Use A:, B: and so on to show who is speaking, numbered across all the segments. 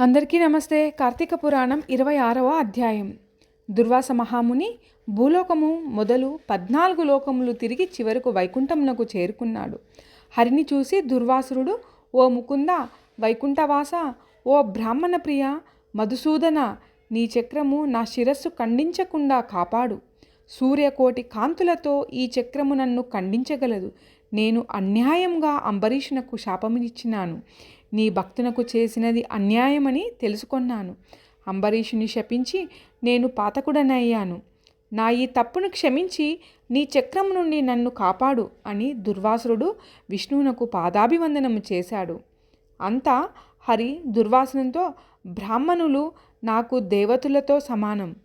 A: అందరికీ నమస్తే. కార్తీక పురాణం ఇరవై ఆరవ అధ్యాయం. దుర్వాస మహాముని భూలోకము మొదలు పద్నాలుగు లోకములు తిరిగి చివరకు వైకుంఠమునకు చేరుకున్నాడు. హరిని చూసి దుర్వాసురుడు ఓ ముకుంద వైకుంఠవాస ఓ బ్రాహ్మణ ప్రియ మధుసూదన నీ చక్రము నా శిరస్సు ఖండించకుండా కాపాడు. సూర్యకోటి కాంతులతో ఈ చక్రము నన్ను ఖండించగలదు. నేను అన్యాయంగా అంబరీషునకు శాపమిచ్చినాను నీ భక్తునకు చేసినది అన్యాయమని తెలుసుకొన్నాను. అంబరీషుని శపించి నేను పాతకుడనయ్యాను. నా ఈ తప్పును క్షమించి నీ చక్రం నుండి నన్ను కాపాడు అని దుర్వాసురుడు విష్ణువునకు పాదాభివందనము చేశాడు. అంతా హరి దుర్వాసనంతో బ్రాహ్మణులు నాకు దేవతలతో సమానం.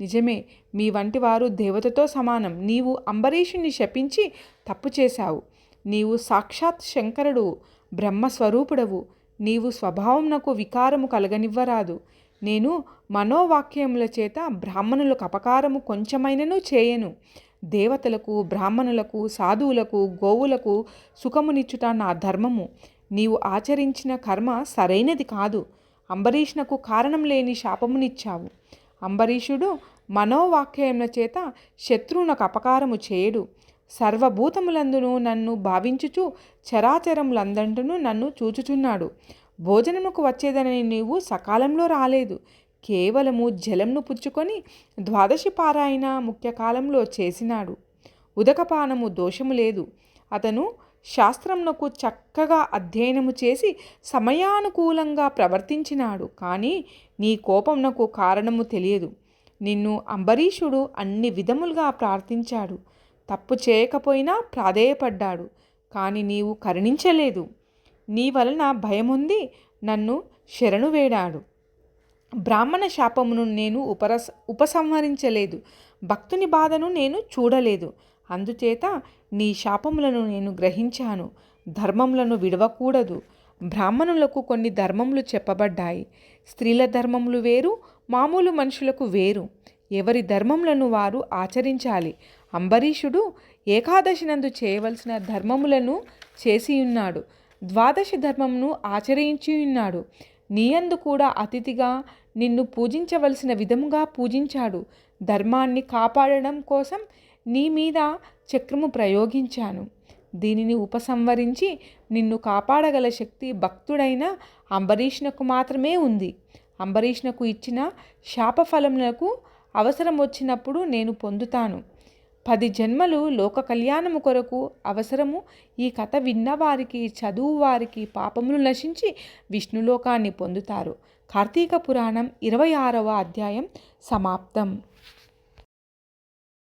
A: నిజమే మీ వంటి వారు దేవతతో సమానం. నీవు అంబరీషుని శపించి తప్పు చేశావు. నీవు సాక్షాత్ శంకరుడు. బ్రహ్మస్వరూపుడవు. నీవు స్వభావంనకు వికారము కలగనివ్వరాదు. నేను మనోవాక్యముల చేత బ్రాహ్మణులకు అపకారము కొంచెమైనను చేయను. దేవతలకు బ్రాహ్మణులకు సాధువులకు గోవులకు సుఖమునిచ్చుట నా ధర్మము. నీవు ఆచరించిన కర్మ సరైనది కాదు. అంబరీష్నకు కారణం లేని శాపమునిచ్చావు. అంబరీషుడు మనోవాక్యముల చేత శత్రువునకు అపకారము చేయడు. సర్వభూతములందును నన్ను భావించుచు చరాచరములందంటను నన్ను చూచుచున్నాడు. భోజనముకు వచ్చేదని నీవు సకాలంలో రాలేదు. కేవలము జలంను పుచ్చుకొని ద్వాదశి పారాయణ ముఖ్య కాలంలో చేసినాడు. ఉదకపానము దోషము లేదు. అతను శాస్త్రమునకు చక్కగా అధ్యయనము చేసి సమయానుకూలంగా ప్రవర్తించినాడు. కానీ నీ కోపమునకు కారణము తెలియదు. నిన్ను అంబరీషుడు అన్ని విధములుగా ప్రార్థించాడు. తప్పు చేయకపోయినా ప్రాధేయపడ్డాడు కానీ నీవు కరుణించలేదు. నీ వలన భయముంది నన్ను శరణు వేడాడు. బ్రాహ్మణ శాపమును నేను ఉపరస ఉపసంహరించలేదు. భక్తుని బాధను నేను చూడలేదు. అందుచేత నీ శాపములను నేను గ్రహించాను. ధర్మములను విడవకూడదు. బ్రాహ్మణులకు కొన్ని ధర్మములు చెప్పబడ్డాయి. స్త్రీల ధర్మములు వేరు మామూలు మనుషులకు వేరు. ఎవరి ధర్మములను వారు ఆచరించాలి? అంబరీషుడు ఏకాదశినందు చేయవలసిన ధర్మములను చేసి ఉన్నాడు ద్వాదశి ధర్మమును ఆచరించి ఉన్నాడు నీయందు కూడా అతిథిగా నిన్ను పూజించవలసిన విధముగా పూజించాడు. ధర్మాన్ని కాపాడడం కోసం నీ మీద చక్రము ప్రయోగించాను. దీనిని ఉపసంవరించి నిన్ను కాపాడగల శక్తి భక్తుడైన అంబరీష్నకు మాత్రమే ఉంది. అంబరీష్నకు ఇచ్చిన శాపఫలములకు అవసరం వచ్చినప్పుడు నేను పొందుతాను. పది జన్మలు లోక కళ్యాణము కొరకు అవసరము. ఈ కథ విన్నవారికి చదువు వారికి పాపములు నశించి విష్ణులోకాన్ని పొందుతారు. కార్తీక పురాణం ఇరవై ఆరవ అధ్యాయం సమాప్తం.